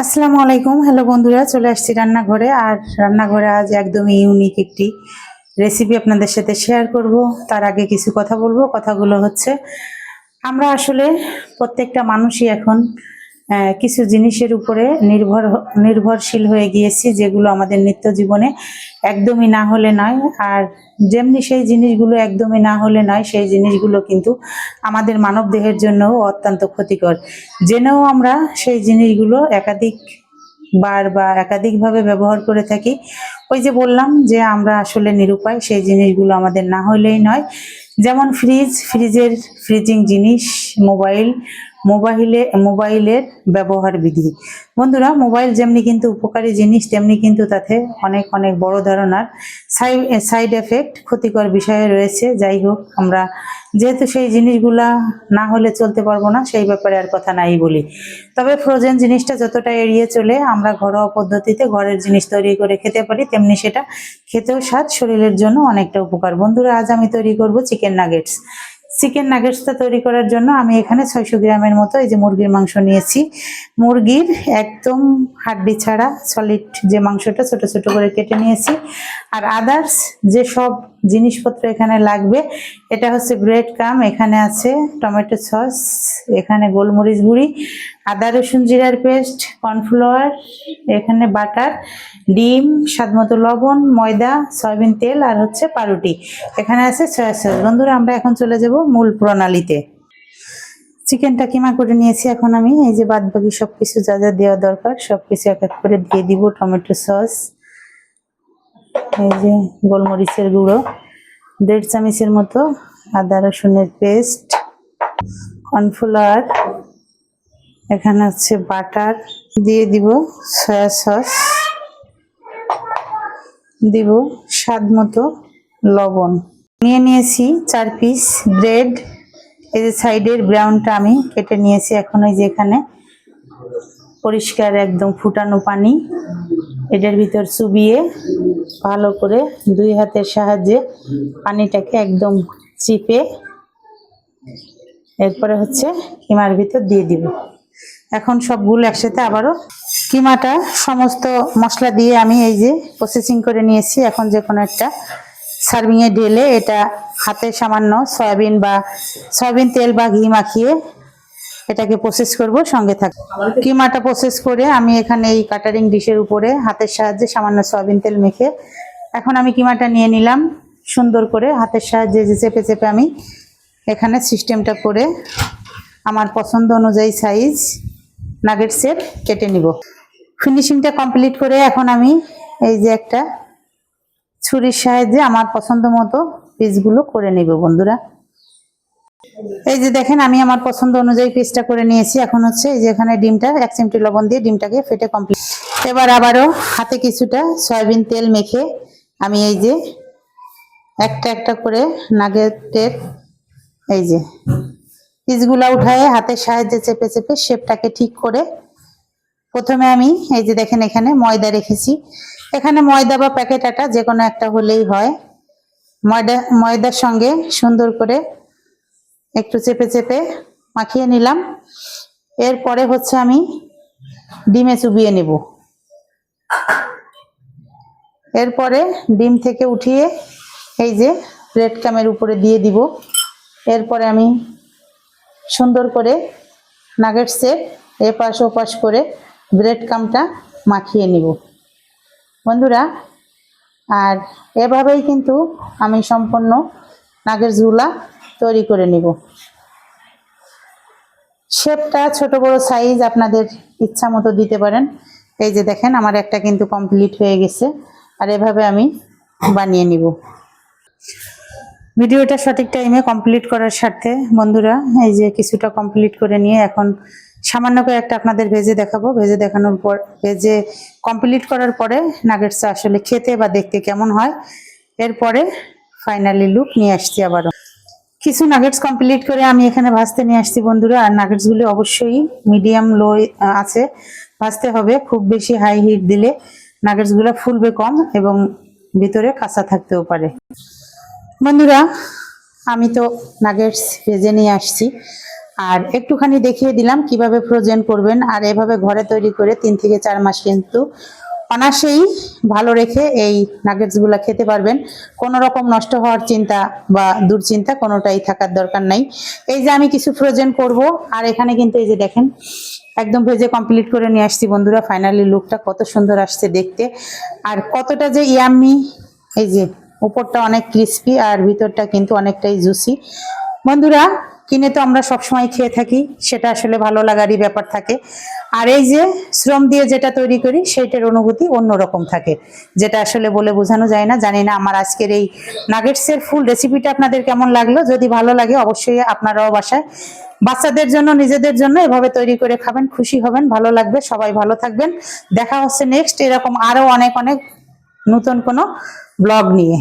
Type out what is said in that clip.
আসসালামু আলাইকুম। হ্যালো বন্ধুরা, চলে আসছি রান্নাঘরে। আর রান্নাঘরে আজ একদমই ইউনিক একটি রেসিপি আপনাদের সাথে শেয়ার করব। তার আগে কিছু কথা বলব। কথাগুলো হচ্ছে, আমরা আসলে প্রত্যেকটা মানুষই এখন কিছু জিনিসের উপরে নির্ভর নির্ভরশীল হয়ে গিয়েছি, যেগুলো আমাদের নিত্য জীবনে একদমই না হলে নয়। আর যেমনি সেই জিনিসগুলো একদমই না হলে নয়, সেই জিনিসগুলো কিন্তু আমাদের মানব দেহের জন্যও অত্যন্ত ক্ষতিকর। জেনেও আমরা সেই জিনিসগুলো একাধিক বার বা একাধিকভাবে ব্যবহার করে থাকি। ওই যে বললাম যে আমরা আসলে নিরুপায়, সেই জিনিসগুলো আমাদের না হলেই নয়। যেমন ফ্রিজ, ফ্রিজের ফ্রিজিং জিনিস, মোবাইল মোবাইলে, মোবাইলের ব্যবহার বিধি। বন্ধুরা, মোবাইল যেমনি কিন্তু উপকারী জিনিস, তেমনি কিন্তু তাতে অনেক অনেক বড় ধরনের সাইড এফেক্ট ক্ষতিকর বিষয়ে রয়েছে। যাই হোক, আমরা যেহেতু সেই জিনিসগুলা না হলে চলতে পারব না, সেই ব্যাপারে আর কথা নাই বলি। তবে ফ্রোজেন জিনিসটা যতটা এড়িয়ে চলে, আমরা ঘরোয়া পদ্ধতিতে ঘরের জিনিস তৈরি করে খেতে পারি, তেমনি সেটা খেতেও স্বাদ, শরীরের জন্য অনেকটা উপকার। বন্ধুরা, আজ আমি তৈরি করব চিকেন নাগেটস। চিকেন নাগেটসটা তৈরি করার জন্য আমি এখানে ছয়শো গ্রামের মতো এই যে মুরগির মাংস নিয়েছি। মুরগির একদম হাড্ডি ছাড়া সলিড যে মাংসটা ছোট ছোট করে কেটে নিয়েছি। আর আদার্স যে সব জিনিসপত্র এখানে লাগবে, এটা হচ্ছে ব্রেড কাম এখানে আছে টমেটো সস, এখানে গোলমরিচ গুঁড়ি, আদা রসুন জিরার পেস্ট কর্নফ্লাওয়ার এখানে বাটার ডিম স্বাদমতো লবণ, ময়দা, সয়াবিন তেল আর হচ্ছে পাউরুটি। এখানে আছে সয়া সস বন্ধুরা, আমরা এখন চলে যাব মূল প্রণালীতে। চিকেনটা কিমা করে নিয়েছি এখন আমি? এই যে বাদ বাকি সব কিছু যা যা দেওয়া দরকার সব কিছু এক এক করে দিয়ে দিব টমেটো সস। এই যে গোলমরিচের গুঁড়ো, দেড় চামচের মতো আদা রসুনের পেস্ট, কর্নফ্লাওয়ার, এখানে হচ্ছে বাটার, দিয়ে দিব সয়া সস দিব স্বাদ মতো লবণ। নিয়ে নিয়েছি চার পিস ব্রেড এই যে সাইডের ব্রাউনটা আমি কেটে নিয়েছি এখন ওই যে এখানে পরিষ্কার একদম ফুটানো পানি। এটার ভিতর চুবিয়ে ভালো করে দুই হাতের সাহায্যে পানিটাকে একদম চিপে এরপরে হচ্ছে কিমার ভিতর দিয়ে দিব। এখন সবগুলো একসাথে আবারও কিমাটা, সমস্ত মশলা দিয়ে আমি এই যে প্রসেসিং করে নিয়েছি। এখন যে কোনো একটা সার্ভিংয়ে ঢেলে এটা হাতে সামান্য সয়াবিন বা সয়াবিন তেল বা ঘি মাখিয়ে এটাকে প্রসেস করব সঙ্গে থাক কিমাটা প্রসেস করে আমি এখানে এই কাটারিং ডিশের উপরে হাতের সাহায্যে সামান্য সয়াবিন তেল মেখে এখন আমি কিমাটা নিয়ে নিলাম সুন্দর করে হাতের সাহায্যে যে চেপে চেপে আমি এখানে সিস্টেমটা করে আমার পছন্দ অনুযায়ী সাইজ নাগেটসের কেটে নিব। ফিনিশিংটা কমপ্লিট করে এখন আমি এই যে একটা ছুরির সাহায্যে আমার পছন্দ মতো পিসগুলো করে নিব বন্ধুরা। এই যে দেখেন, আমি আমার পছন্দ অনুযায়ী পিসটা করে নিয়েছি। এখন হচ্ছে এই যে এখানে ডিমটা, এক চিমটি লবণ দিয়ে ডিমটাকে ফেটে কমপ্লিট এবার আবারও হাতে কিছুটা সয়াবিন তেল মেখে আমি এই যে একটা একটা করে নাগেটের এই যে পিসগুলা উঠায় হাতের সাহায্যে চেপে চেপে শেপটাকে ঠিক করে প্রথমে আমি এই যে দেখেন এখানে ময়দা রেখেছি। এখানে ময়দা বা প্যাকেট আটা যে কোনো একটা হলেই হয়। ময়দা, ময়দার সঙ্গে সুন্দর করে একটু চেপে চেপে মাখিয়ে নিলাম। এরপরে হচ্ছে আমি ডিমে চুবিয়ে নেব। এরপরে ডিম থেকে উঠিয়ে এই যে রেড কামের উপরে দিয়ে দিব। এরপরে আমি সুন্দর করে নাগেটসের এপাশ ওপাশ করে ব্রেড কামটা মাখিয়ে নিব। বন্ধুরা, আর এভাবেই কিন্তু আমি সম্পূর্ণ নাগেটসগুলা তৈরি করে নিব। শেপটা ছোট বড় সাইজ আপনাদের ইচ্ছা মতো দিতে পারেন। এই যে দেখেন, আমার একটা কিন্তু কমপ্লিট হয়ে গেছে। আর এভাবে আমি বানিয়ে নিব। ভিডিওটা সঠিক টাইমে কমপ্লিট করার স্বার্থে বন্ধুরা, এই যে কিছুটা কমপ্লিট করে নিয়ে এখন সামান্য করে একটা আপনাদের ভেজে দেখাবো। ভেজে দেখানোর পর, ভেজে কমপ্লিট করার পরে নাগেটসটা আসলে খেতে বা দেখতে কেমন হয়, এরপরে ফাইনালি লুক নিয়ে আসছি আবারও। কিছু নাগেটস কমপ্লিট করে আমি এখানে ভাজতে নিয়ে আসছি বন্ধুরা। আর নাগেটসগুলি অবশ্যই মিডিয়াম লো আছে। ভাজতে হবে, খুব বেশি হাই হিট দিলে নাগেটসগুলো ফুলবে কম এবং ভিতরে কাঁচা থাকতেও পারে। বন্ধুরা, আমি তো নাগেটস ভেজে নিয়ে আসছি। আর একটুখানি দেখিয়ে দিলাম কীভাবে ফ্রোজেন করবেন আর এভাবে ঘরে তৈরি করে তিন থেকে চার মাস কিন্তু অনাসেই ভালো রেখে এই নাগেটসগুলো খেতে পারবেন। কোনো রকম নষ্ট হওয়ার চিন্তা বা দুশ্চিন্তা কোনোটাই থাকার দরকার নাই। এই যে আমি কিছু ফ্রোজেন করব, আর এখানে কিন্তু এই যে দেখেন, একদম ভেজে কমপ্লিট করে নিয়ে আসছি বন্ধুরা ফাইনালি লুকটা কত সুন্দর আসছে দেখতে। আর কতটা যে ইয়াম্মি এই যে উপরটা অনেক ক্রিস্পি আর ভিতরটা কিন্তু অনেকটাই জুসি বন্ধুরা কিনে তো আমরা সবসময় খেয়ে থাকি, সেটা আসলে ভালো লাগারই ব্যাপার থাকে। আর এই যে শ্রম দিয়ে যেটা তৈরি করি, সেইটার অনুভূতি অন্যরকম থাকে, যেটা আসলে বলে বোঝানো যায় না। জানি না আমার আজকের এই নাগেটসের ফুল রেসিপিটা আপনাদের কেমন লাগল। যদি ভালো লাগে, অবশ্যই আপনারাও বাসায় বাচ্চাদের জন্য, নিজেদের জন্য এভাবে তৈরি করে খাবেন, খুশি হবেন, ভালো লাগবে। সবাই ভালো থাকবেন। দেখা হচ্ছে নেক্সট এরকম আরও অনেক অনেক নতুন কোনো ব্লগ নিয়ে।